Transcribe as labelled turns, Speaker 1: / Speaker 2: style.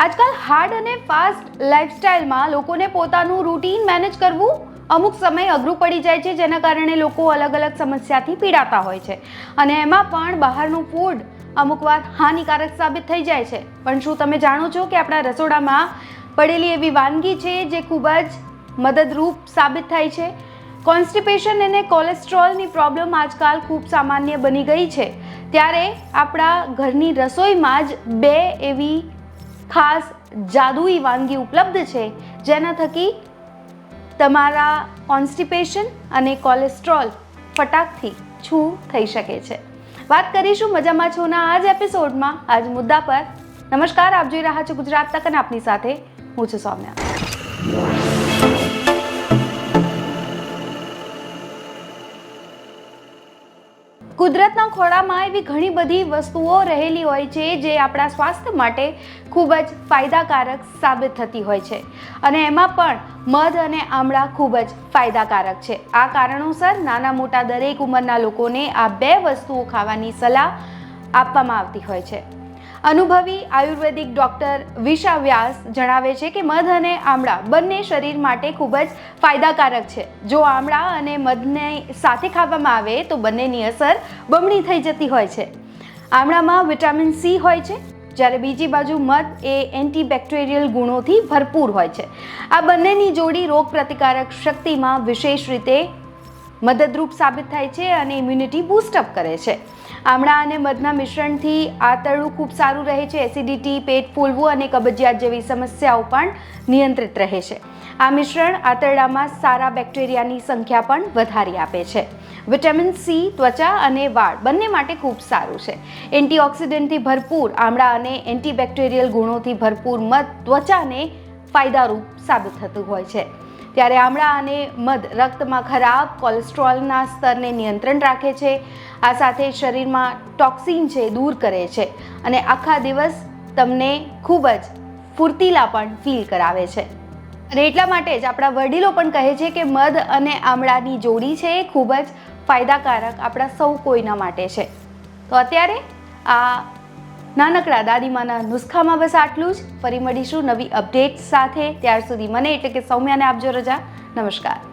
Speaker 1: આજકાલ હાર્ડ અને ફાસ્ટ લાઇફસ્ટાઇલમાં લોકોને પોતાનું રૂટીન મેનેજ કરવું અમુક સમય અઘરું પડી જાય છે, જેના કારણે લોકો અલગ અલગ સમસ્યાથી પીડાતા હોય છે. અને એમાં પણ બહારનું ફૂડ અમુક વાર હાનિકારક સાબિત થઈ જાય છે. પણ શું તમે જાણો છો કે આપણા રસોડામાં પડેલી એવી વાનગી છે જે ખૂબ જ મદદરૂપ સાબિત થાય છે? કોન્સ્ટિપેશન અને કોલેસ્ટ્રોલની પ્રોબ્લેમ આજકાલ ખૂબ સામાન્ય બની ગઈ છે. ત્યારે આપણા ઘરની રસોઈમાં જ બે એવી ખાસ જાદુઈ વાનગી ઉપલબ્ધ છે, જેના થકી તમારા કોન્સ્ટિપેશન અને કોલેસ્ટ્રોલ ફટાકથી છૂ થઈ શકે છે. વાત કરીશું મજામાં છોના આજ એપિસોડમાં. આજ મુદ્દા પર. નમસ્કાર, આપ જોઈ રહ્યા છો ગુજરાત તક અને આપની સાથે હું છું સૌમ્યા. કુદરતના ખોળામાં એવી ઘણી બધી વસ્તુઓ રહેલી હોય છે જે આપણા સ્વાસ્થ્ય માટે ખૂબ જ ફાયદાકારક સાબિત થતી હોય છે. અને એમાં પણ મધ અને આમળા ખૂબ જ ફાયદાકારક છે. આ કારણોસર નાના મોટા દરેક ઉંમરના લોકોને આ બે વસ્તુઓ ખાવાની સલાહ આપવામાં આવતી હોય છે. અનુભવી આયુર્વેદિક ડૉક્ટર વિશા વ્યાસ જણાવે છે કે મધ અને આમળા બંને શરીર માટે ખૂબ જ ફાયદાકારક છે. જો આમળા અને મધને સાથે ખાવામાં આવે તો બંનેની અસર બમણી થઈ જતી હોય છે. આમળામાં વિટામિન સી હોય છે, જ્યારે બીજી બાજુ મધ એ એન્ટીબેક્ટેરિયલ ગુણોથી ભરપૂર હોય છે. આ બંનેની જોડી રોગ પ્રતિકારક શક્તિમાં વિશેષ રીતે મદદરૂપ સાબિત થાય છે અને ઇમ્યુનિટી બૂસ્ટઅપ કરે છે. આમળા અને મધના મિશ્રણથી આંતરડું ખૂબ સારું રહે છે. એસિડિટી પેટ ફૂલવું અને કબજિયાત જેવી સમસ્યાઓ પણ નિયંત્રિત રહે છે. આ મિશ્રણ આંતરડામાં સારા બેક્ટેરિયાની સંખ્યા પણ વધારી આપે છે. વિટામિન સી ત્વચા અને વાળ બંને માટે ખૂબ સારું છે. એન્ટીઓક્સિડન્ટથી ભરપૂર આમળા અને એન્ટીબેક્ટેરિયલ ગુણોથી ભરપૂર મધ, ત્વચાને ફાયદારૂપ સાબિત થતું હોય છે. ત્યારે આમળા અને મધ રક્તમાં ખરાબ કોલેસ્ટ્રોલના સ્તરને નિયંત્રણ રાખે છે. આ સાથે શરીરમાં ટોક્સિન છે, દૂર કરે છે અને આખા દિવસ તમને ખૂબ જ ફૂર્તીલા પણ ફીલ કરાવે છે. અને એટલા માટે જ આપણા વડીલો પણ કહે છે કે મધ અને આમળાની જોડી છે એ ખૂબ જ ફાયદાકારક આપણા સૌ કોઈના માટે છે. તો અત્યારે આ નાનકડા દાદીમાના નુસ્ખામાં બસ આટલું જ. ફરી મળીશું નવી અપડેટ સાથે. ત્યાર સુધી મને એટલે કે સૌમ્યાને આપજો રજા. નમસ્કાર.